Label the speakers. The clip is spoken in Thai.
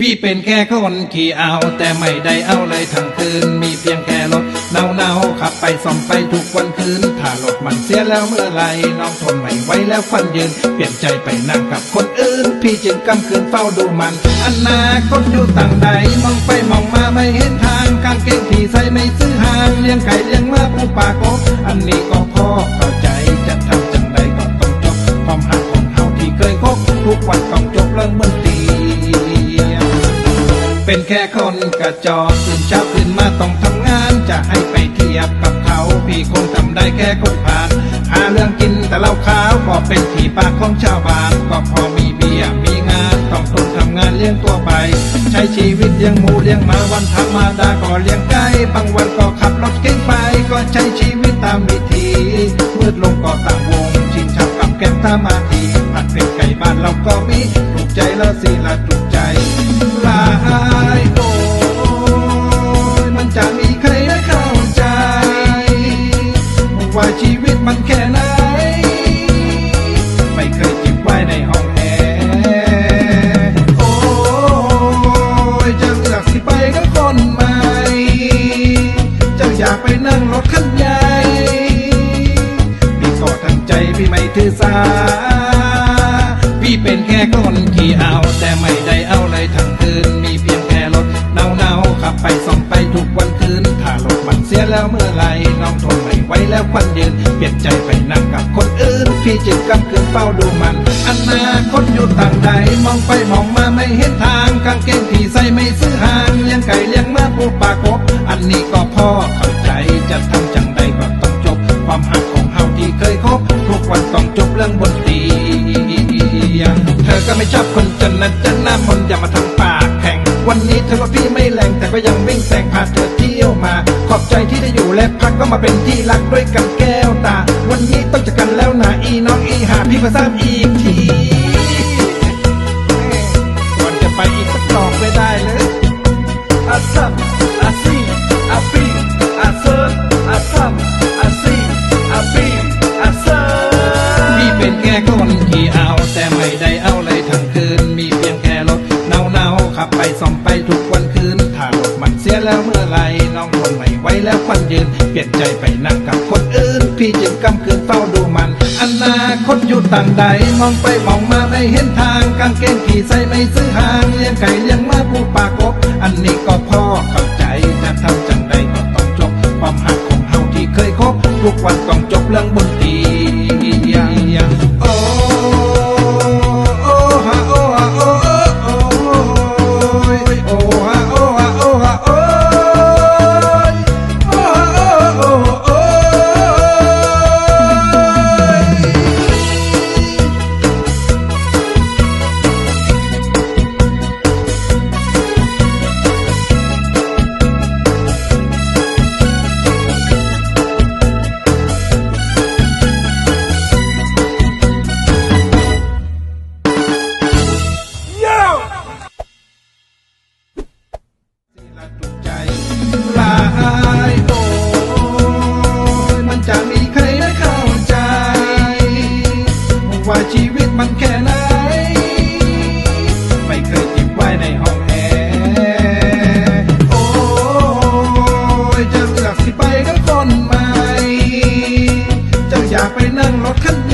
Speaker 1: พี่เป็นแค่คนขี่เอา แต่ไม่ได้เอาเลยทั้งคืน มีเพียงแค่รถเนาเนาๆขับไปซ่อมไปทุกวันคืน ถ้ารถมันเสียแล้วเมื่อไหรน้องทนไม่ไหวแล้วฟันยืน เปลี่ยนใจไปนั่งกับคนอื่น พี่จึงกำคืนเฝ้าดูมันอนาคตอยู่ต่างใดมองไปมองมาไม่เห็นทางกางเกงที่ใส่ไม่ซื้อหางเลี้ยงไก่เลี้ยงมาปูปากบอันนี้ก็พอ เป็นแค่คนกระจอกตื่นเช้าขึ้นมาต้องทำงาน จะให้ไปเทียบกับเขา พี่คงทำได้แค่คนผ่านหาเรื่องกินแต่เหล้าขาวก็เป็นที่ปากของชาวบ้าน ก็พอมีเบียร์มีงานต้องทนทำงานเลี้ยงตัวไป ใช้ชีวิตเลี้ยงหมูเลี้ยงหมาวันธรรมดาก็เลี้ยงไก่บางวันก็ขับรถเก๋งไป ก็ใช้ชีวิตตามวิถีมืดลงก็ต่างวงชินชับกับแก้มตามาทีผัดเป็นไก่บ้านเราก็มีถูกใจแล้วสิละถูกใจ ลายโอ้ยมันจะมีใครได้เข้าใจ ว่าชีวิตมันแค่ไหน ไม่เคยจิบไว้ในห้องแอร์โอ้ยจะเลือกสิไปกับคนใหม่จ้าอยากไปนั่งรถคันใหญ่พี่ก็ทั้งใจพี่ไม่ถือสาพี่เป็นแค่คนขี่เอาแต่ไม่้วันยืนเปลี่ยนใจไปนั่งกับคนอื่น พี่จึงกำคืนเฝ้าดูมันอนาคตอยู่ต่างใดมองไปมองมาไม่เห็นทางกางเกงที่ใส่ไม่ซื้อหางเลี้ยงไก่เลี้ยงมาปูปลากบอันนี้ก็พ่อเข้าใจจะทำจังใดก็ต้องจบ ความหักของเฮาที่เคยคบทุกวันต้องจบเรื่องบนเตียงเธอก็ไม่ชอบคนจนนะจะหน้ามนอย่ามาทำปากแข็งวันนี้เธอว่าพี่ไม่แรงแต่ก็ยังวิ่งแซงพาเธอเที่ยวมา อบใจที่ได้อยู่และพักก็มาเป็นที่รักด้วยกันแก้วตา วันนี้ต้องจากกันแล้วนะอีน้องอีหาพี่มาทราบอีกทีก่อนจะไปอีกสักดอกไม่ได้เลยอ
Speaker 2: าซัมอาซีอาปีอาเซอร์อาซัมอาซีอาปีอาเซอร์
Speaker 1: พี่เป็นแค่คนขี่เอา แต่ไม่ได้เอาเลยทั้งคืน มีเพียงแค่รถเนาเนาๆขับไปซ่อมไปทุกวันคืนถ้ารถมันเสียแล้วเมื่อไหรน้องทน ไว้แล้วควันยืน เปลี่ยนใจไปนั่งกับคนอื่น พี่จึงกำคืนเฝ้าดูมันอนาคตอยู่ต่างใด มองไปมองมาไม่เห็นทาง กางเกงขี่ใส่ไม่ซื้อหางเลี้ยงไก่เลี้ยงมาปูปากบ อันนี้ก็พ่อเข้าใจจะทำจังใดก็ต้องจบความหักของเฮาที่เคยคบทุกวันต้องจบเรื่องบนตี อยากไปนั่งรถคันนี้